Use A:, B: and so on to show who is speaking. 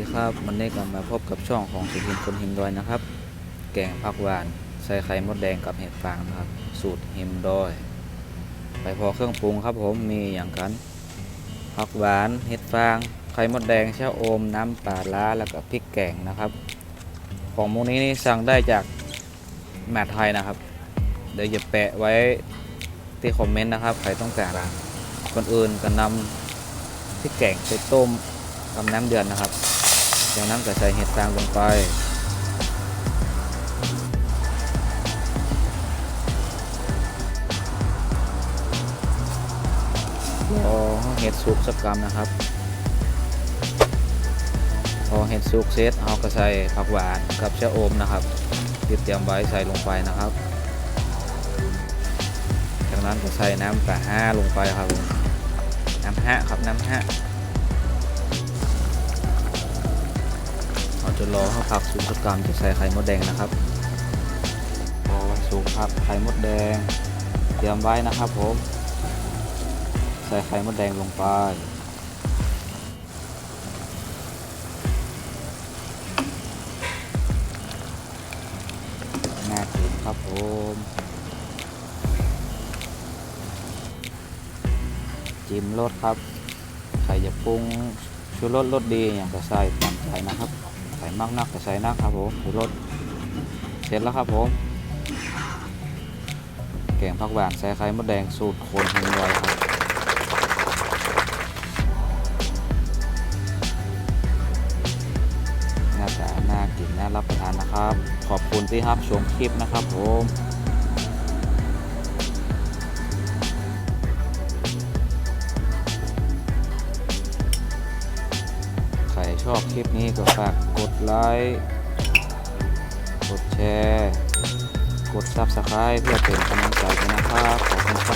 A: ดีครับวันนี้ก็มาพบกับช่องของสุพินคนหิมดอยนะครับ แกงผักหวานใส่ไข่มดแดงกับเห็ดฟางนะครับ สูตรหิมดอย ไปพอเครื่องปรุงครับผมมีอย่างกันผักหวานเห็ดฟาง ไข่มดแดงชะอมน้ำปลาล้าแล้วก็พริกแกงนะครับ ของมูนี้นี่สั่งได้จากแมทไทยนะครับ เดี๋ยวจะแปะไว้ที่คอมเมนต์นะครับใครต้องการคนอื่นก็นำพริกแกงไปต้มกับน้ำเดือดนะครับ จากนั้นก็ใส่เห็ดฟางลงไปรอเห็ดสุกสักกรัมนะครับ พอเห็ดสุกเสร็จเอาก็ใส่ผักหวานกับชะอมนะครับที่เตรียมไว้ใส่ลงไปนะครับ จากนั้นก็ใส่น้ำปลาห้าลงไปครับ น้ำห้าครับน้ำห้า จะรอให้ผักสุกสกกรัมจะใส่ไข่มดแดงนะครับพอสุกครับไข่มดแดง เตรียมไว้นะครับผม ใส่ไข่มดแดงลงไปน่ากินครับผมจิ้มรสครับ ใครจะปรุงชูรสรสดีอย่างก็ใส่ตามใจนะครับ มากนักก็ใส่นักครับผมชูรสเสร็จแล้วครับผมแกงผักหวานใส่ไข่มดแดงสูตรโคนหินไว้ครับน่าจะน่ากินน่ารับประทานนะครับ ขอบคุณที่รับชมคลิปนะครับผม ชอบคลิปนี้ก็ฝากกดไลค์กดแชร์ กด Subscribe เพื่อเป็นกำลังใจนนะครับ ขอบคุณครับ